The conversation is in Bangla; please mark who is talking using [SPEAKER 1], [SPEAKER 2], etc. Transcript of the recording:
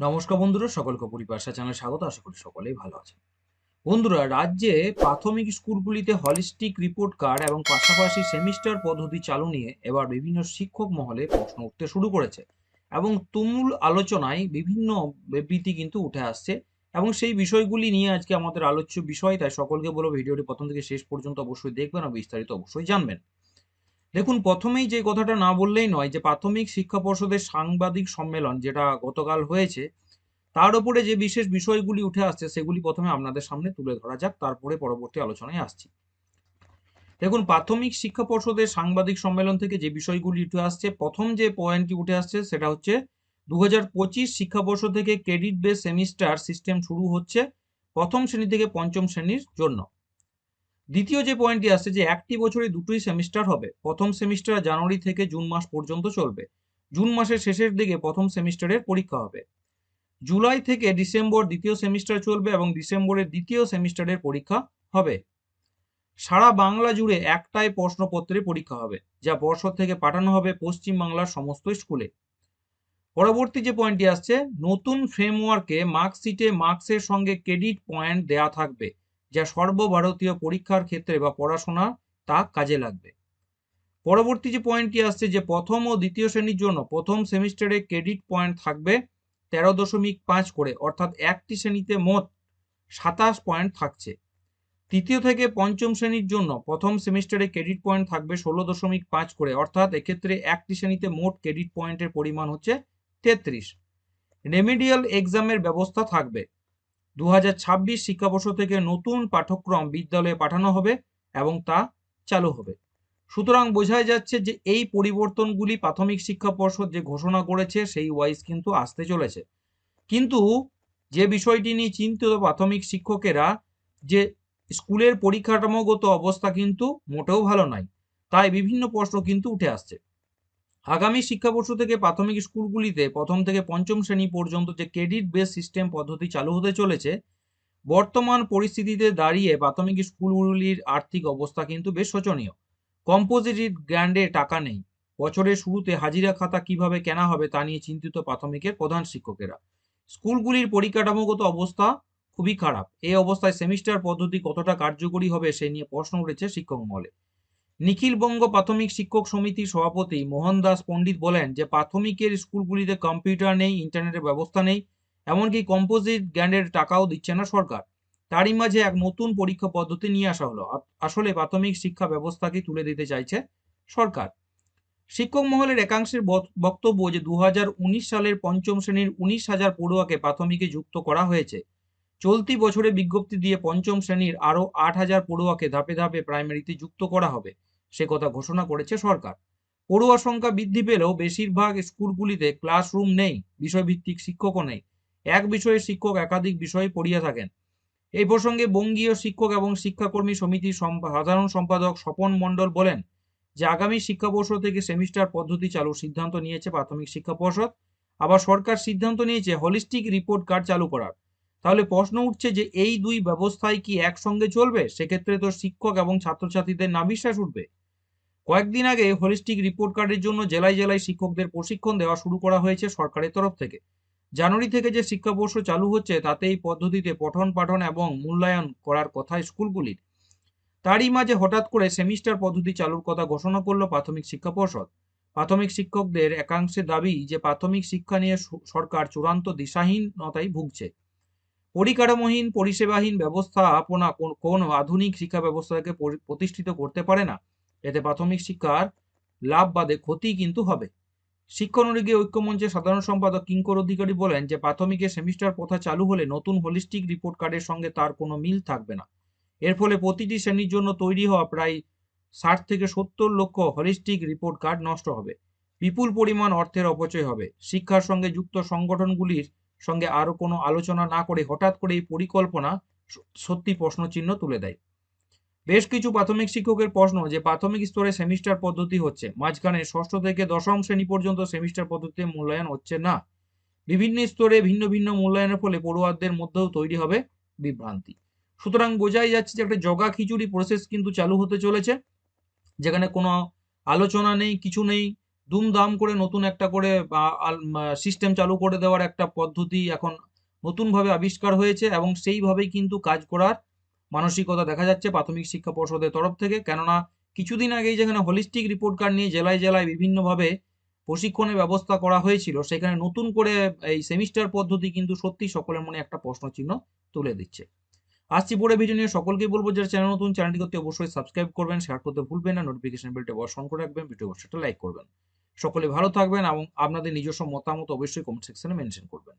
[SPEAKER 1] নমস্কার বন্ধুরা, সকলকে পরিপাশা চ্যানেলে স্বাগত, আশা করি সকলেই ভালো আছেন। বন্ধুরা, রাজ্যে প্রাথমিক স্কুলগুলিতে হলিস্টিক রিপোর্ট কার্ড এবং পাশাপাশি সেমিস্টার পদ্ধতি চালু নিয়ে এবার বিভিন্ন শিক্ষক মহলে প্রশ্ন উঠতে শুরু করেছে এবং তুমুল আলোচনায় বিভিন্ন বিবৃতি কিন্তু উঠে আসছে এবং সেই বিষয়গুলি নিয়ে আজকে আমাদের আলোচ্য বিষয়, তাই সকলকে বলব ভিডিওটি প্রথম থেকে শেষ পর্যন্ত অবশ্যই দেখবেন আর বিস্তারিত অবশ্যই জানবেন। দেখুন, প্রথমেই যে কথাটা না বললেই নয় যে প্রাথমিক শিক্ষা পর্ষদের সাংবাদিক সম্মেলন যেটা গতকাল হয়েছে, তার উপরে যে বিশেষ বিষয়গুলি উঠে আসছে সেগুলি প্রথমে আপনাদের সামনে তুলে ধরা যাক, তারপরে পরবর্তী আলোচনায় আসছি। দেখুন, প্রাথমিক শিক্ষা পর্ষদের সাংবাদিক সম্মেলন থেকে যে বিষয়গুলি উঠে আসছে, প্রথম যে পয়েন্টটি উঠে আসছে সেটা হচ্ছে দু হাজার পঁচিশ শিক্ষাবর্ষ থেকে ক্রেডিট বেস সেমিস্টার সিস্টেম শুরু হচ্ছে প্রথম শ্রেণি থেকে পঞ্চম শ্রেণির জন্য। দ্বিতীয় যে পয়েন্টটি আসছে যে একটি বছরে দুটোই সেমিস্টার হবে, প্রথম সেমিস্টার জানুয়ারি থেকে জুন মাস পর্যন্ত চলবে। জুন মাসের শেষের দিকে প্রথম সেমিস্টারের পরীক্ষা হবে। জুলাই থেকে ডিসেম্বর দ্বিতীয় সেমিস্টার চলবে এবং ডিসেম্বরের দ্বিতীয় সেমিস্টারের পরীক্ষা হবে। সারা বাংলা জুড়ে একটাই প্রশ্নপত্রে পরীক্ষা হবে, যা বর্ষর থেকে পাঠানো হবে পশ্চিম বাংলার সমস্ত স্কুলে। পরবর্তী যে পয়েন্টটি আসছে, নতুন ফ্রেমওয়ার্কে মার্কশিটে মার্কসের সঙ্গে ক্রেডিট পয়েন্ট দেয়া থাকবে। যা সর্বভারতীয় পরীক্ষার ক্ষেত্রে বা পড়াশোনা তা কাজে লাগবে। পরবর্তী যে পয়েন্টটি আসছে যে প্রথম ও দ্বিতীয় শ্রেণির জন্য প্রথম সেমিস্টারে ক্রেডিট পয়েন্ট থাকবে তেরো দশমিক পাঁচ করে, অর্থাৎ একটি শ্রেণীতে মোট সাতাশ পয়েন্ট থাকছে। তৃতীয় থেকে পঞ্চম শ্রেণির জন্য প্রথম সেমিস্টারে ক্রেডিট পয়েন্ট থাকবে ষোলো দশমিক পাঁচ করে, অর্থাৎ এক্ষেত্রে একটি শ্রেণীতে মোট ক্রেডিট পয়েন্টের পরিমাণ হচ্ছে তেত্রিশ। রেমিডিয়াল এক্সামের ব্যবস্থা থাকবে। দু শিক্ষাবর্ষ থেকে নতুন পাঠ্যক্রম বিদ্যালয়ে পাঠানো হবে এবং তা চালু হবে। সুতরাং বোঝাই যাচ্ছে যে এই পরিবর্তনগুলি প্রাথমিক শিক্ষা পর্ষদ যে ঘোষণা করেছে সেই ওয়াইজ কিন্তু আসতে চলেছে। কিন্তু যে বিষয়টি নিয়ে চিন্তিত প্রাথমিক শিক্ষকেরা যে স্কুলের পরিকাঠামোগত অবস্থা কিন্তু মোটেও ভালো নয়, তাই বিভিন্ন প্রশ্ন কিন্তু উঠে আসছে। আগামী শিক্ষাবর্ষ থেকে প্রাথমিক স্কুলগুলিতে প্রথম থেকে পঞ্চম শ্রেণি পর্যন্ত যে ক্রেডিট বেস সিস্টেম পদ্ধতি চালু হতে চলেছে, বর্তমান পরিস্থিতিতে দাঁড়িয়ে প্রাথমিক স্কুলগুলির আর্থিক অবস্থা কিন্তু বেশ শোচনীয়। কম্পোজিট গ্র্যান্ডে টাকা নেই। বছরের শুরুতে হাজিরা খাতা কীভাবে কেনা হবে তা নিয়ে চিন্তিত প্রাথমিকের প্রধান শিক্ষকেরা। স্কুলগুলির পরিকাঠামোগত অবস্থা খুবই খারাপ। এই অবস্থায় সেমিস্টার পদ্ধতি কতটা কার্যকরী হবে সে নিয়ে প্রশ্ন উঠেছে শিক্ষক মহলে। নিখিল বঙ্গ প্রাথমিক শিক্ষক সমিতির সভাপতি মোহন দাস পণ্ডিত বলেন যে প্রাথমিকের স্কুলগুলিতে কম্পিউটার নেই, ইন্টারনেটের ব্যবস্থা নেই, এমনকি কম্পোজিট গ্র্যান্ডের টাকাও দিচ্ছে না সরকার। তারই মাঝে এক নতুন পরীক্ষা পদ্ধতি নিয়ে আসা হলো। আসলে প্রাথমিক শিক্ষা ব্যবস্থাকে তুলে দিতে চাইছে সরকার। শিক্ষক মহলের একাংশের বক্তব্য যে দু হাজার উনিশ সালের পঞ্চম শ্রেণির উনিশ হাজার পড়ুয়াকে প্রাথমিকে যুক্ত করা হয়েছে চলতি বছরে বিজ্ঞপ্তি দিয়ে পঞ্চম শ্রেণির আরও আট হাজার পড়ুয়াকে ধাপে ধাপে প্রাইমারিতে যুক্ত করা হবে, সে কথা ঘোষণা করেছে সরকার। পড়ুয়া সংখ্যা বৃদ্ধি পেলেও বেশিরভাগ স্কুলগুলিতে ক্লাসরুম নেই, বিষয়ভিত্তিক শিক্ষকও নেই। এক বিষয়ে শিক্ষক একাধিক বিষয়ে পড়িয়ে থাকেন। এই প্রসঙ্গে বঙ্গীয় শিক্ষক এবং শিক্ষাকর্মী সমিতির সাধারণ সম্পাদক স্বপন মণ্ডল বলেন যে আগামী শিক্ষাবর্ষ থেকে সেমিস্টার পদ্ধতি চালুর সিদ্ধান্ত নিয়েছে প্রাথমিক শিক্ষা পর্ষদ। আবার সরকার সিদ্ধান্ত নিয়েছে হলিস্টিক রিপোর্ট কার্ড চালু করার। তাহলে প্রশ্ন উঠছে যে এই দুই ব্যবস্থায় কি একসঙ্গে চলবে? সেক্ষেত্রে তো শিক্ষক এবং ছাত্রছাত্রীদের না বিশ্বাস উঠবে। কয়েকদিন আগে হোলিস্টিক রিপোর্ট কার্ডের জন্য জেলায় জেলায় শিক্ষকদের প্রশিক্ষণ দেওয়া শুরু করা হয়েছে সরকারের তরফ থেকে। জানুয়ারি থেকে যে শিক্ষাবর্ষ চালু হচ্ছে, তাতে এই পদ্ধতিতে পঠন পাঠন এবং মূল্যায়ন করার কথা স্কুলগুলির। তারই মাঝে হঠাৎ করে সেমিস্টার পদ্ধতি চালুর কথা ঘোষণা করল প্রাথমিক শিক্ষা পর্ষদ। প্রাথমিক শিক্ষকদের একাংশে দাবি যে প্রাথমিক শিক্ষা নিয়ে সরকার চূড়ান্ত দিশাহীনতায় ভুগছে। পরিকাঠামোহীন, পরিষেবাহীন ব্যবস্থা আপনা কোন আধুনিক শিক্ষা ব্যবস্থাকে প্রতিষ্ঠিত করতে পারে না। এতে প্রাথমিক শিক্ষার লাভ বাদে ক্ষতি কিন্তু হবে। শিক্ষানুরাগী ঐক্যমঞ্চের সাধারণ সম্পাদক কিঙ্কর অধিকারী বলেন যে, প্রাথমিকের সেমিস্টার প্রথা চালু হলে নতুন হোলিস্টিক রিপোর্ট কার্ডের সঙ্গে তার কোনো মিল থাকবে না। এর ফলে প্রতিটি শ্রেণির জন্য তৈরি হওয়া প্রায় ষাট থেকে সত্তর লক্ষ হলিস্টিক রিপোর্ট কার্ড নষ্ট হবে। বিপুল পরিমাণ অর্থের অপচয় হবে। শিক্ষার সঙ্গে যুক্ত সংগঠনগুলির সঙ্গে আরও কোনো আলোচনা না করে হঠাৎ করে এই পরিকল্পনা সত্যি প্রশ্নচিহ্ন তুলে দেয়। বেশ কিছু প্রাথমিক শিক্ষকের প্রশ্ন যে প্রাথমিক স্তরে সেমিস্টার পদ্ধতি হচ্ছে, মাঝখানে ষষ্ঠ থেকে দশম শ্রেণি পর্যন্ত সেমিস্টার পদ্ধতিতে মূল্যায়ন হচ্ছে না। বিভিন্ন স্তরে ভিন্ন ভিন্ন মূল্যায়নের ফলে পড়ুয়াদের মধ্যেও তৈরি হবে বিভ্রান্তি। সুতরাং বোঝাই যাচ্ছে যে একটা জগা খিচুড়ি প্রসেস কিন্তু চালু হতে চলেছে, যেখানে কোনো আলোচনা নেই, কিছু নেই দুমদাম করে নতুন একটা করে সিস্টেম চালু করে দেওয়ার একটা পদ্ধতি এখন নতুনভাবে আবিষ্কার হয়েছে এবং সেইভাবেই কিন্তু কাজ করার মানসিকতা দেখা যাচ্ছে প্রাথমিক শিক্ষা পর্ষদের তরফ থেকে। কেননা কিছুদিন আগেই যেখানে হলিস্টিক রিপোর্ট কার্ড নিয়ে জেলায় জেলায় বিভিন্নভাবে প্রশিক্ষণের ব্যবস্থা করা হয়েছিল, সেখানে নতুন করে এই সেমিস্টার পদ্ধতি কিন্তু সত্যি সকলের মনে একটা প্রশ্ন চিহ্ন তুলে দিচ্ছে। আসছি পরে ভিডিও নিয়ে। সকলকেই বলব, যারা চ্যানেল নতুন চ্যানেলটি করতে অবশ্যই সাবস্ক্রাইব করবেন শেয়ার করতে ভুলবেন না। নোটিফিকেশন বেলটা অন করে রাখবেন ভিডিও অবশ্যই লাইক করবেন। সকলে ভালো থাকবেন এবং আপনাদের নিজস্ব মতামত অবশ্যই কমেন্ট সেকশনে মেনশন করবেন।